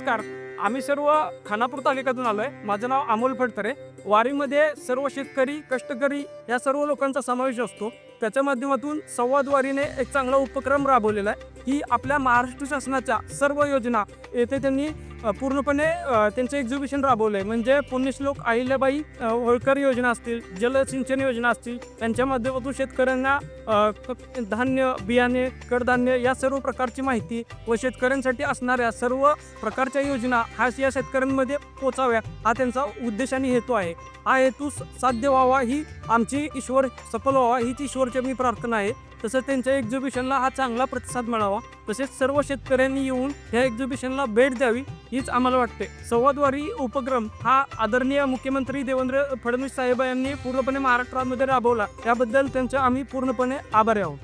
नमस्कार. आम्ही सर्व खानापूर तालुक्यातून आलोय. माझं नाव अमोल फडतरे. वारीमध्ये सर्व शेतकरी कष्टकरी या सर्व लोकांचा समावेश असतो. त्याच्या माध्यमातून संवादवारीने एक चांगला उपक्रम राबवलेला आहे. की आपल्या महाराष्ट्र शासनाच्या सर्व योजना येथे त्यांनी पूर्णपणे त्यांचं एक्झिबिशन राबवलं आहे म्हणजे पुण्यश्लोक अहिल्याबाई होळकर योजना असतील जलसिंचन योजना असतील त्यांच्या माध्यमातून शेतकऱ्यांना धान्य बियाणे कडधान्य या सर्व प्रकारची माहिती व शेतकऱ्यांसाठी असणाऱ्या सर्व प्रकारच्या योजना हा या शेतकऱ्यांमध्ये पोचाव्या हा त्यांचा उद्देश आणि हेतू आहे. हा हेतू साध्य व्हावा ही आमची ईश्वर सफल व्हावा हीच ईश्वर ईश्वरची मी प्रार्थना आहे तसंच त्यांच्या एक्झिबिशनला हा चांगला प्रतिसाद मिळावा. तसेच सर्व शेतकऱ्यांनी येऊन ह्या एक्झिबिशनला भेट द्यावी हीच आम्हाला वाटते. संवादवारी उपक्रम हा आदरणीय मुख्यमंत्री देवेंद्र फडणवीस साहेब यांनी पूर्णपणे महाराष्ट्रामध्ये राबवला. याबद्दल त्यांचे आम्ही पूर्णपणे आभारी आहोत.